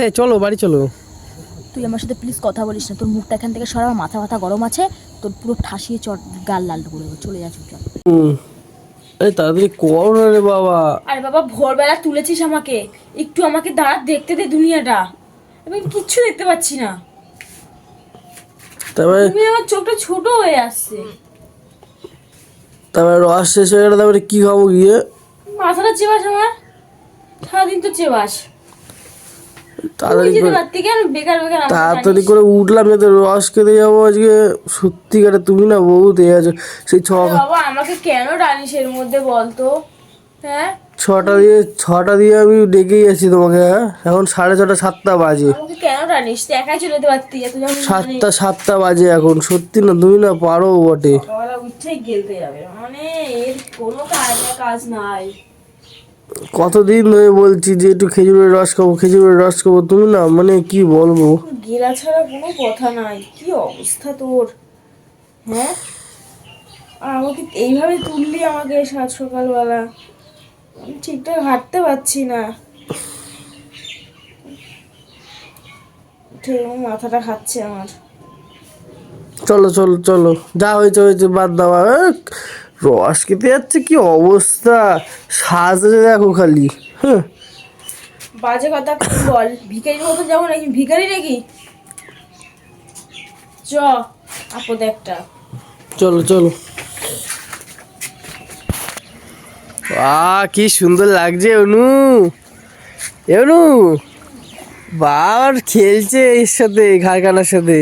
এই চলো বাড়ি চলো। তুই আমার সাথে প্লিজ কথা বলিস না। তোর মুখটা এখান থেকে সরা মাথা মাথা গরম আছে। তোর পুরো ঠাসিয়ে চট গাল লাল করে দেবো। চলে যা চুপচাপ। হুম। এই তাড়াতাড়ি কর না রে বাবা। আরে বাবা ভোরবেলা তুলেছিস আমাকে। একটু আমাকে দাঁড়া দেখতে দে দুনিয়াটা। আমি কিচ্ছু দেখতে পাচ্ছি না। তারপরে তুমি আমার চোখটা ছোট হয়ে আসছে। তারপরে রস শেষ হয়ে গেলে তারপরে কি খাব গিয়ে? মাথাটা চেবাস আমার। সারাদিন তো চেবাস। তাড়াতাড়ি করে তাড়াতাড়ি করে উঠলাম যাতে রস খেতে যাব আজকে। সত্যিকারে তুমি না বহুত এ আছো। সেই ছ বাবা আমাকে কেন টানিস এর মধ্যে বলতো? হ্যাঁ? ছটা দিয়ে ছটা দিয়ে আমি ডেকেই আছি তোমাকে হ্যাঁ? এখন সাড়ে ছটা সাতটা বাজে। কেন টানিস? একাই চলে যেতে পারতি সাতটা সাতটা বাজে এখন। সত্যি না তুমি না পারো বটে। গেলতে যাবে। মানে এর কোনো কাজ কাজ নাই। কতদিন ধরে বলছি যে একটু খেজুরের রস খাব খেজুরের রস খাব তুমি না মানে কি বলব? গেলা ছাড়া কোনো কথা নাই কি অবস্থা তোর? হ্যাঁ? আর আমাকে এইভাবে তুললি আমাকে সাত সকালবেলা। আমি ঠিকঠাক হাঁটতে পারছি না। ঠিক মাথাটা খাচ্ছে আমার। চলো চলো চলো। যা হয়েছে হয়েছে বাদ দাও। রস খেতে যাচ্ছে কি অবস্থা? সাজে দেখো খালি হ্যাঁ। বাজে কথা বল ভিখারির মতো যাব নাকি? ভিখারি নাকি? চ আপদ একটা। চলো চলো। আ কি সুন্দর লাগছে অনু। অনু বাবার খেলছে এর সাথে ঘাড়কানার সাথে।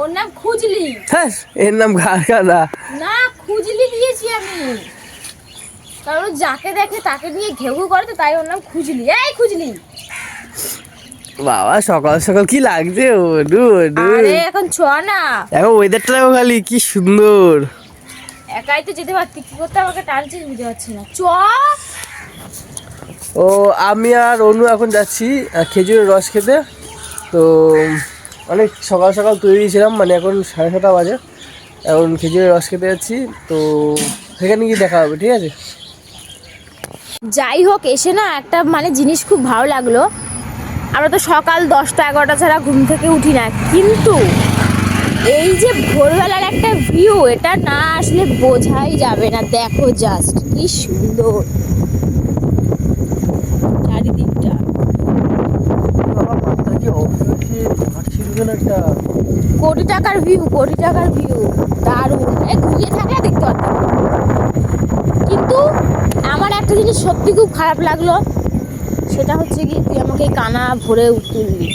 ওর নাম খুঁজলি। হ্যাঁ এর নাম ঘাড়কানা না খুঁজলি দিয়েছি আমি। কারণ যাকে দেখে তাকে নিয়ে ঘেউ করে তো তাই ওর নাম খুঁজলি। এই খুঁজলি। বাবা সকাল সকাল কি লাগছে অনু অনু আরে এখন ছ না। এখন ওয়েদারটা খালি কি সুন্দর। একাই তো যেতে পারতি কি করতে আমাকে টানছিস বুঝতে পারছি না। চ। ও আমি আর অনু এখন যাচ্ছি খেজুরের রস খেতে। তো অনেক সকাল সকাল তৈরি ছিলাম মানে এখন সাড়ে ছটা বাজে। এখন খেজুরের রস খেতে যাচ্ছি, তো সেখানে গিয়ে দেখা হবে, ঠিক আছে? যাই হোক, এসে না একটা মানে জিনিস খুব ভালো লাগল। আমরা তো সকাল দশটা এগারোটা ছাড়া ঘুম থেকে উঠি না। কিন্তু এই যে ভোরবেলার একটা ভিউ এটা না আসলে বোঝাই যাবে না। দেখো জাস্ট কি সুন্দর। একটা কোটি টাকার ভিউ কোটি টাকার ভিউ দারুণ। এ ঘুরিয়ে থাকলে দেখতে পারতাম কিন্তু আমার একটা জিনিস সত্যি খুব খারাপ লাগল সেটা হচ্ছে কি তুই আমাকে কানা ভরে তুললি।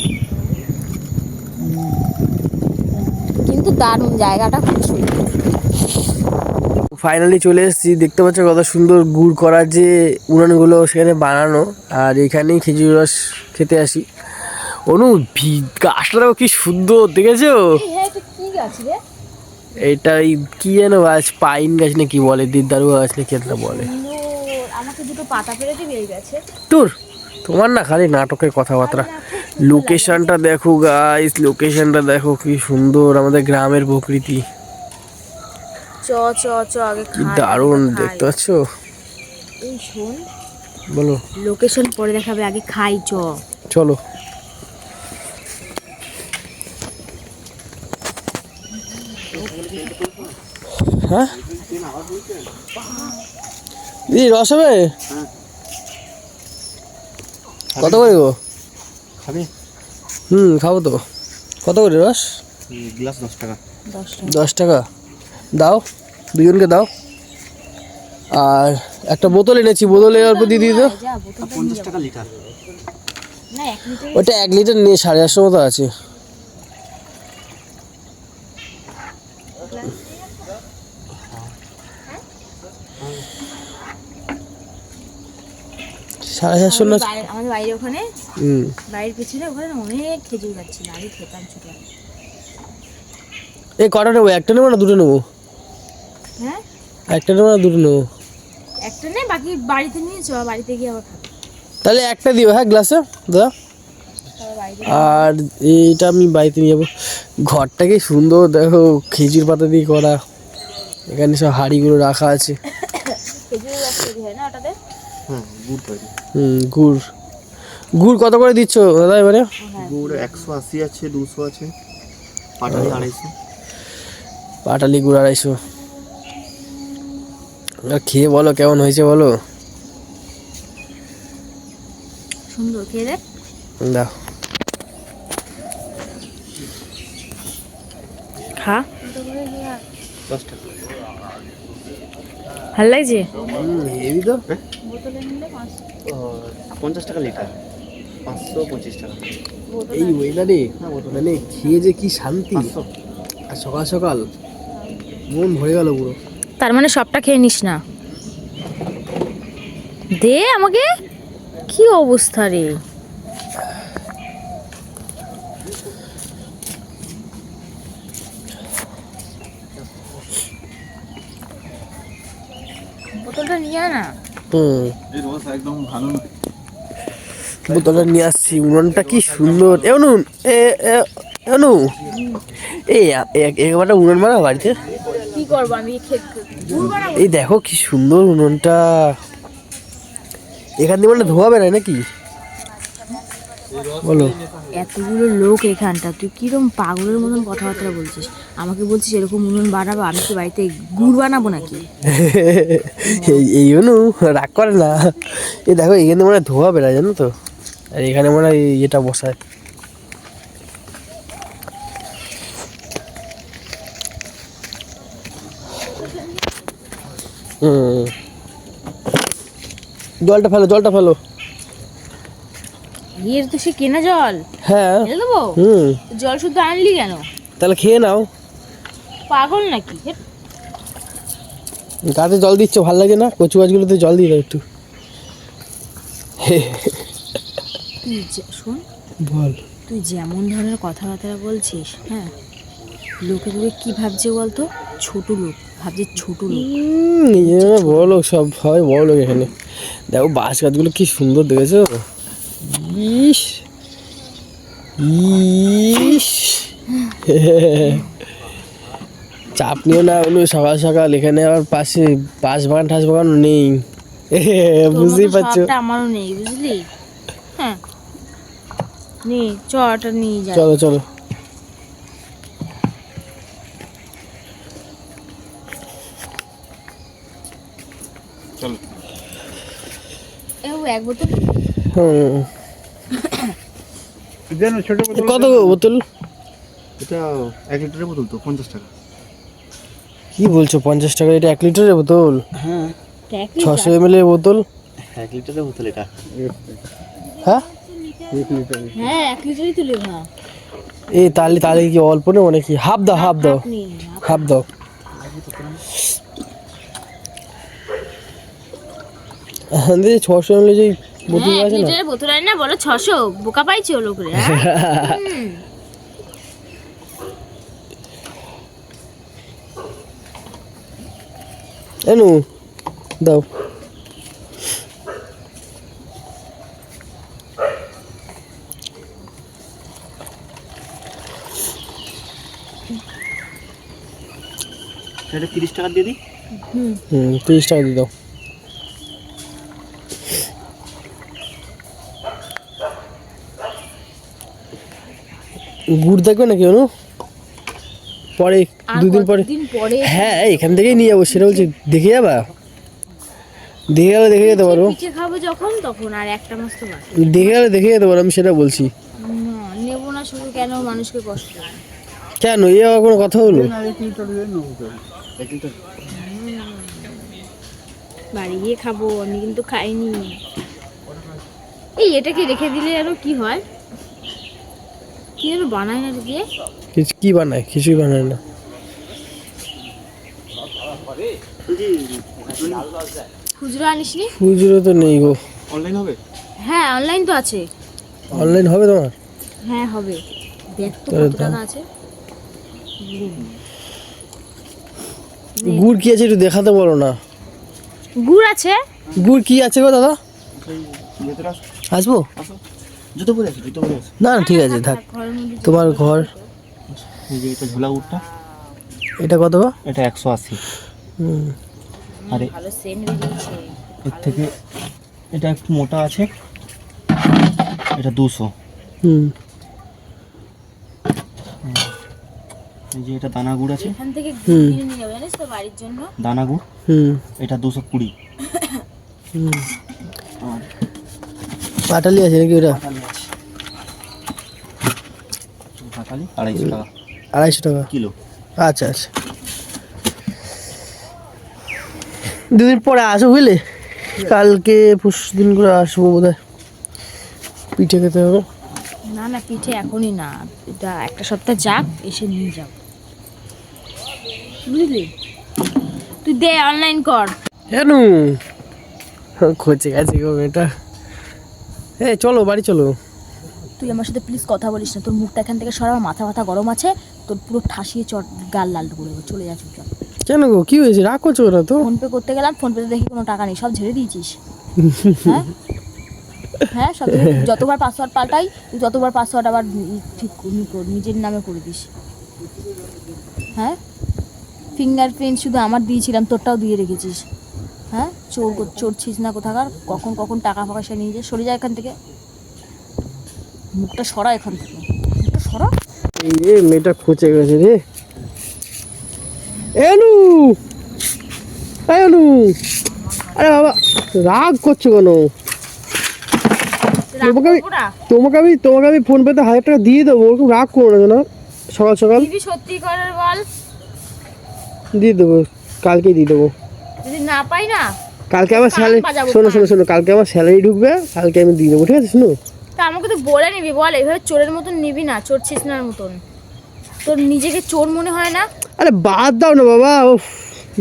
কিন্তু দারুণ জায়গাটা খুব সুন্দর। ফাইনালি চলে এসেছি দেখতে পাচ্ছ কত সুন্দর গুড় করার যে উনানগুলো সেখানে বানানো। আর এখানেই খেজুর রস খেতে আসি। অনু ভি- গাছটাও কি সুন্দর দেখেছ? হ্যাঁ এটা গাছ এইটা এই কি যেন গাছ পাইন গাছ না কি বলে দিদারু গাছ না কি একটা বলে। আমাকে দুটো পাতা এই গাছে? তোর তোমার না খালি নাটকের কথাবার্তা। লোকেশনটা দেখো গাইস লোকেশনটা দেখো কি সুন্দর আমাদের গ্রামের প্রকৃতি। চ চ চ আগে কি দারুণ দেখতে পাচ্ছ? এই শোন বলো। লোকেশন পরে দেখাবে আগে খাই চ। চলো। হ্যাঁ? দিদি রস হবে? কত করে গো? খাবি? হুম খাব তো। কত করে রস? গ্লাস দশ টাকা। দশ টাকা। দাও দুজনকে দাও। আর একটা বোতল এনেছি বোতলে অল্প দিয়ে পঞ্চাশ টাকা লিটার। এক লিটার ওটা এক লিটার নিয়ে সাড়ে চারশো মতো আছে। সাড়ে চারশো না আমাদের বাইরে ওখানে হুম। বাড়ির পেছনে ওখানে না অনেক খেজুর গাছ ছিল আগে খেতাম ছোট এই কটা নেব? একটা নেব না দুটো নেব? হ্যাঁ? একটা নেব না দুটো নেব? একটা নেই বাকি বাড়িতে নিয়ে চ বাড়িতে গিয়ে আবার খাব। তাহলে একটা দিও হ্যাঁ গ্লাসে? দাদা? আর এইটা আমি বাড়িতে নিয়ে যাব। ঘরটা কি সুন্দর দেখো খেজুর পাতা দিয়ে করা। এখানে সব হাঁড়িগুলো রাখা আছে। খেজুর গাছ তৈরি হয় না ওটাতে? হ্যাঁ গুড় তৈরি। হুম গুড়। গুড় কত করে দিচ্ছ দাদা এবারে? গুড় একশো আশি আছে দুশো আছে। পাটালি আড়াইশো। পাটালি গুড় আড়াইশো। আর খেয়ে বলো কেমন হয়েছে বলো? সুন্দর খেয়ে দেখ। দাও। খা। দশ টাকা। ভালো লাগছে? হেভি তো পঞ্চাশ টাকা লিটার পাঁচশো পঁচিশ টাকা। এই ওয়েদারে মানে খেয়ে যে কি শান্তি। পাঁচশো। আর সকাল সকাল মন ভরে গেল পুরো। তার মানে সবটা খেয়ে নিস না। দে আমাকে। কি অবস্থা রে? বোতলটা নিয়ে না। হুম। এই একদম ভালো না বোতলটা নিয়ে আসছি উনুনটা কি সুন্দর। এ উনুন এ এ অনু এই একবারটা উনুন মারা বাড়িতে। কি করব আমি? এই দেখো কি সুন্দর উনুনটা। এখান দিয়ে মানে ধোয়াবে না নাকি? বলো। এতগুলো লোক এখানটা তুই কিরম পাগলের মতন কথাবার্তা বলছিস? আমাকে বলছিস এরকম উনুন বানাবো আমি কি বাড়িতে গুড় বানাবো নাকি? এই এই অনু রাগ করে না। এই দেখো এখানে মনে হয় ধোয়াবে না জানো তো? আর এখানে মনে হয় এটা বসায়। জলটা ফেলো জলটা ফেলো। এর তো সে কেনা জল। হ্যাঁ। এনে দেবো? হুম। জল শুদ্ধ আনলি কেন? তাহলে খেয়ে নাও। পাগল নাকি? গাছে জল দিচ্ছ ভালো লাগে না? কচু গাছগুলোতে জল দিয়ে দাও একটু। তুই যে- শোন। বল। তুই যেমন ধরনের কথাবার্তা বলছিস হ্যাঁ? লোকে তোকে কি ভাবছে বলতো? ছোট লোক। ভাবছে ছোট লোক। বড় লোক সব সবাই বড় লোক এখানে। দেখো বাঁশ গাছগুলো কি সুন্দর দেখেছ? ইস ইস চাপ নিও না অনু সকাল সকাল এখানে আবার পাশে বাঁশ বাগান ঠাস বাগান নেই। বুঝতেই পারছ? আমারও নেই বুঝলি? হ্যাঁ। নে চটা নিয়ে যা চলো চলো। চলো। এক বোতল হুম। যেন ছোট কত বোতল? এটা এক লিটারের বোতল তো পঞ্চাশ টাকা। কি বলছো পঞ্চাশ টাকা? এটা এক লিটারের বোতল? হ্যাঁ। ছশো এম এর বোতল? এক লিটারের বোতল এটা। হ্যাঁ? হ্যাঁ এক লিটারই এই তাহলে তাহলে কি অল্প নেব নাকি? হাফ দাও হাফ দাও। হাফ দাও। হ্যাঁ ছশো এম যে বোতল হ্যাঁ আছে না? লিটারের বোতল আনি না বলো ছশো বোকা পাইছি ও লোক রে হ্যাঁ? এনু দাও। এটা টাকা দিয়ে দিই? হুম তিরিশ টাকা দিয়ে দাও। গুড় দেখবে নাকি অনু? পরে দুদিন পরে। হ্যাঁ এখান থেকেই নিয়ে যাব সেটা বলছি দেখে যাবা? দেখে গেলে দেখে যেতে পারব খাব যখন তখন আর একটা মাস তো দেখে গেলে দেখে যেতে পারো আমি সেটা বলছি। নেব না শুধু কেন মানুষকে কষ্ট? কেন? এ আবার কোনো কথা হলো? বাড়ি গিয়ে খাব আমি কিন্তু খাইনি। এই এটাকে রেখে দিলে আরও কি হয়? কি যেন বানায় না দিয়ে কিছু কি বানায়? কিছুই বানায় না। খুচরো আনিসনি খুচরো তো নেই গো। অনলাইন হবে? হ্যাঁ অনলাইন তো আছে। অনলাইন হবে তোমার? হ্যাঁ হবে। দেখ তো কত টাকা আছে। গুড় কি আছে একটু দেখাতে বলো না। গুড় আছে? গুড় কি আছে গো দাদা? আসব? আসো। জুতো পরে আসো জুতো পরে আসো না না ঠিক আছে থাক। তোমার ঘর? এই যে এটা ঝোলা উঠটা এটা কত গো? এটা একশো আশি। হুম। আরে ভালো সেন্ট বেরিয়েছে। এর থেকে এটা একটু মোটা আছে। এটা দুশো। হুম। এই যে এটা দানা গুড় আছে। এখান থেকে হুম। কিনে নিয়ে যাবে জানিস তো বাড়ির জন্য। দানা গুড়। হুম। এটা দুশো কুড়ি। হুম। আর পাটালি আছে নাকি ওটা? পাটালি আছে পাটালি আড়াইশো টাকা। আড়াইশো টাকা? কিলো। আচ্ছা আচ্ছা। দুদিন পরে আসো বুঝলে? কালকে পরশু দিন করে আসব বোধ হয় পিঠে খেতে হবে। না না পিঠে এখনই না। এটা একটা সপ্তাহ যাক এসে নিয়ে যাব। বুঝলি? তুই দে অনলাইন কর। কেন খোঁজে গেছে গো মেয়েটা। এ চলো বাড়ি চলো। তুই আমার সাথে প্লিজ কথা বলিস না। তোর মুখটা এখান থেকে সরা মাথা মাথা গরম আছে তোর পুরো ঠাসিয়ে চট গাল লাল করে চলে যা চুপচাপ। কেন গো কি হয়েছে? রাগ করছ না তো? ফোনপে করতে গেলাম ফোনপেতে দেখি কোনো টাকা নেই সব ঝেড়ে দিয়েছিস। হ্যাঁ? হ্যাঁ সব যতবার পাসওয়ার্ড পাল্টাই তুই ততবার পাসওয়ার্ড আবার ঠিক নিজের নামে করে দিস। হ্যাঁ? ফিঙ্গারপ্রিন্ট শুধু আমার দিয়েছিলাম তোরটাও দিয়ে রেখেছিস। হ্যাঁ? চোর চোরছিস না কোথাকার কখন কখন টাকা পয়সা নিয়ে যায় সরে যায় এখান থেকে। মুখটা সরা এখান থেকে। মুখটা সরা। এই রে মেয়েটা খোঁচে গেছে রে। এনু এনু আরে বাবা রাগ করছ কেন? তোমাকে আমি- তোমাকে আমি তোমাকে আমি ফোন পেতে হাজার টাকা দিয়ে দেবো ওরকম রাগ করো না সকাল সকাল। সত্যি করে বল। দিয়ে দেবো কালকে দিয়ে দেবো। যদি না পাই না কালকে আমার স্যালারি শোনো শোনো শোনো কালকে আমার স্যালারি ঢুকবে কালকে আমি দিয়ে দেবো ঠিক আছে শোনো? তা আমাকে তো বলে নিবি বল এইভাবে চোরের মতন নিবি না চোর ছিসনার মতন। তোর নিজেকে চোর মনে হয় না? আরে বাদ দাও না বাবা ও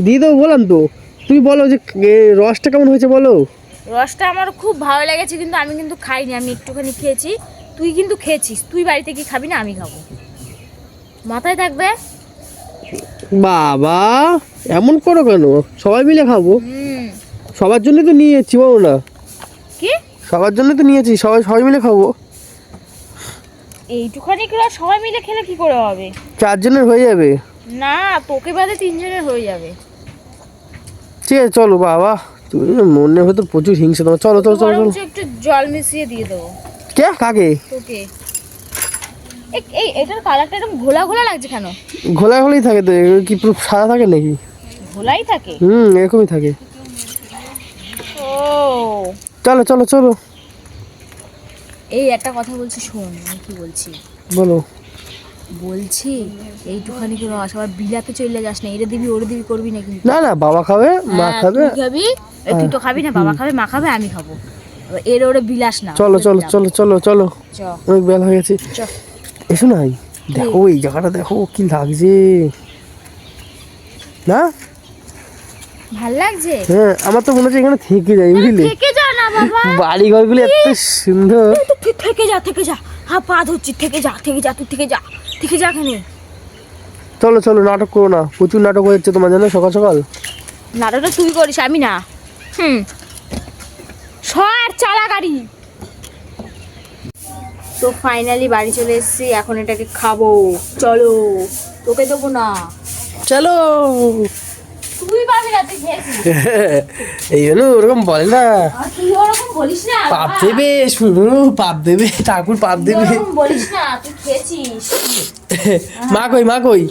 দিয়ে দেবো বললাম তো। তুমি বলো যে এ, রসটা কেমন হয়েছে বলো। রসটা আমার খুব ভালো লেগেছে কিন্তু আমি কিন্তু খাইনি আমি একটুখানি খেয়েছি। তুই কিন্তু খেয়েছিস তুই বাড়িতে কি খাবি না আমি খাব। মাথায় থাকবে? বাবা এমন করো কেন? সবাই মিলে খাব। হুম। সবার জন্য তো নিয়ে যাচ্ছি বলো না। কি? সবার জন্য তো নিয়েছি সবাই সবাই মিলে খাব। এইটুখানি করে সবাই মিলে খেলে কি করে হবে? চারজনের হয়ে যাবে। না তোকে বাদে তিনজনের হয়ে যাবে। ঠিক আছে চলো বাবা। তুমি মনের ভেতর প্রচুর হিংসা তোমার চলো চলো চলো চলো। একটু জল মিশিয়ে দিয়ে দেবো। কে? কাকে? তোকে। এই এটার কালারটা একদম ঘোলা ঘোলা লাগছে কেন? ঘোলা ঘোলাই থাকে তো কি পুরো সাদা থাকে নাকি? ঘোলাই থাকে? হুম এরকমই থাকে। ও। চলো চলো চলো। এই একটা কথা বলছি শোন আমি কি বলছি? বলো। বলছি এইটুখানি করে রস আবার বিলাতে চলে যাস না এটা দিবি ওরে দিবি করবি না কিন্তু। না না বাবা খাবে মা হ্যাঁ, খাবে। তুই খাবি তুই তো খাবি না বাবা খাবে মা খাবে আমি খাব। এর ওরে বিলাস না চলো চলো চলো চলো চলো। অনেক বেলা হয়ে গেছে। এসো নাই দেখো এই। জায়গাটা দেখো কি লাগছে। না? ভালো লাগছে? হ্যাঁ আমার তো মনে হচ্ছে এখানে থেকে যাই বুঝলি? থেকে না বাড়ি ঘরগুলি এত সুন্দর। তুই থেকে যা থেকে যা। হা পা ধরছি থেকে যা থেকে যা তুই থেকে যা থেকে যা কেন চলো চলো নাটক করো না। প্রচুর নাটক হচ্ছে তোমার জানো সকাল সকাল। নাটকটা তুই করিস আমি না। হুম। সর চালা গাড়ি। তো ফাইনালি বাড়ি চলে এসেছি এখন এটাকে খাব। চলো তোকে দেবো না। চলো। এই জন্য ওরকম বলে না। পাপ দেবে পাপ দেবে ঠাকুর পাপ দেবে। ওরকম বলিস না তুই খেয়েছিস। মা কই মা কই?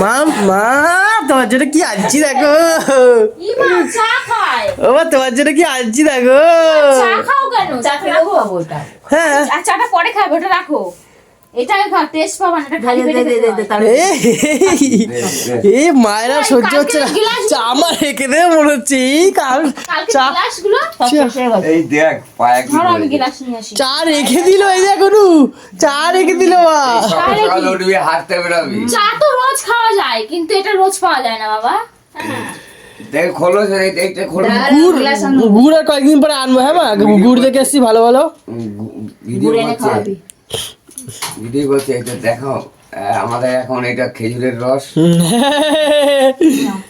মা মা তোমার জন্য কি আনছি দেখো। ও মা, তোমার জন্য কি আনছি দেখো। চা খাও কেন? চা খাব হ্যাঁ। চাটা পরে খাবে ওটা রাখো। এটা খা টেস্ট পাবা না এটা খালি পেটে এ মায়েরা সহ্য হচ্ছে না। চা আমার রেখে দেবে মনে হচ্ছে। কাল চা গ্লাসগুলো এই দেখ পায়া আমি গ্লাস নিয়ে আসি। চা রেখে দিল এই দেখো নু চা রেখে দিল মা। সকাল সকাল উঠবি হাঁটতে বেরোবি। চা তো রোজ খাওয়া যায় কিন্তু এটা রোজ পাওয়া যায় না বাবা। দেখ খোলো সে এই- এইটা খোলো। গুড় গুড় আর কয়েকদিন পরে আনব হ্যাঁ মা? গুড় দেখে এসছি ভালো ভালো। ভিডিও করছে এটা দেখো আমাদের এখন এটা খেজুরের রস।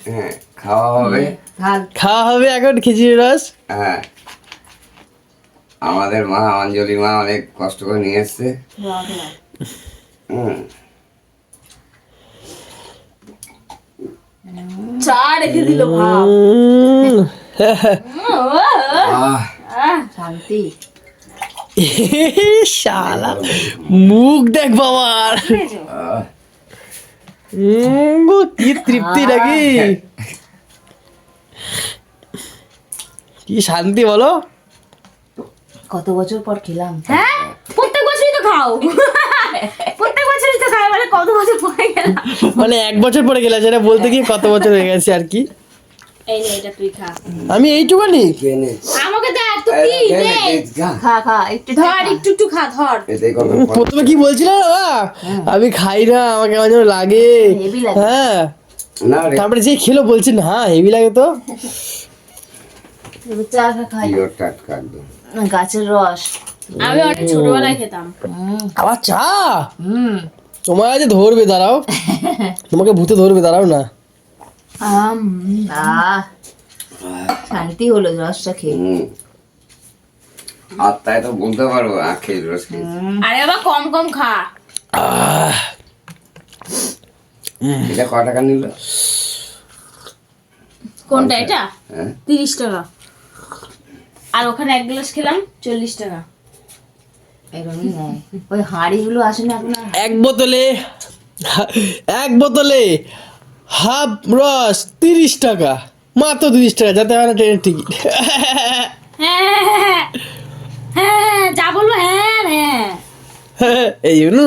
হ্যাঁ খাওয়া হবে। খাওয়া হবে এখন খিচুড়ি রস? হ্যাঁ। আমাদের মা অঞ্জলি মা অনেক কষ্ট করে নিয়ে এসছে। হুম। চা রেখে দিল ভাব। আহ, শালা। মুখ দেখ বাবার কি তৃপ্তি নাকি? কি শান্তি বলো। কত বছর পর খেলাম। হ্যাঁ প্রত্যেক বছরই তো খাও। প্রত্যেক বছরই তো খাই মানে কত বছর পরে গেলাম মানে এক বছর পরে গেলে সেটা বলতে গিয়ে কত বছর হয়ে গেছে আর কি? এই নে এটা তুই খা। আমি এইটুকানি আমাকে দেখ তুই কি? নে, খা। খা খা একটু ধর একটু একটু খা ধর। প্রথমে কি বলছিল বাবা? আমি খাই না আমাকে আমার লাগে। হ্যাঁ। তারপরে যে খেলো বলছেন হ্যাঁ হেভি লাগে তো। গাছের রস। আমি অনেক ছোটবেলায় খেতাম। আবার চা? হুম। তোমার আজ ধরবে দাঁড়াও। তোমাকে ভূতে ধরবে দাঁড়াও না। আম আহ শান্তি হলো রসটা খেয়ে। আর তাই তো বলতে পারব আখের রস আরে বাবা কম কম খা। এটা ক টাকা নিল? কোনটা এটা? হ্যাঁ। তিরিশ টাকা। আর ওখানে এক গ্লাস খেলাম চল্লিশ টাকা। এরকমই নেয়। ওই হাঁড়িগুলো আসে না? এক বোতলে। এক বোতলে। হাফ রস তিরিশ টাকা। মাত্র তিরিশ টাকা যাতে হয় না ট্রেনের টিকিট। হ্যাঁ হ্যাঁ, হ্যাঁ যা বলব হ্যাঁ হ্যাঁ। এই জন্য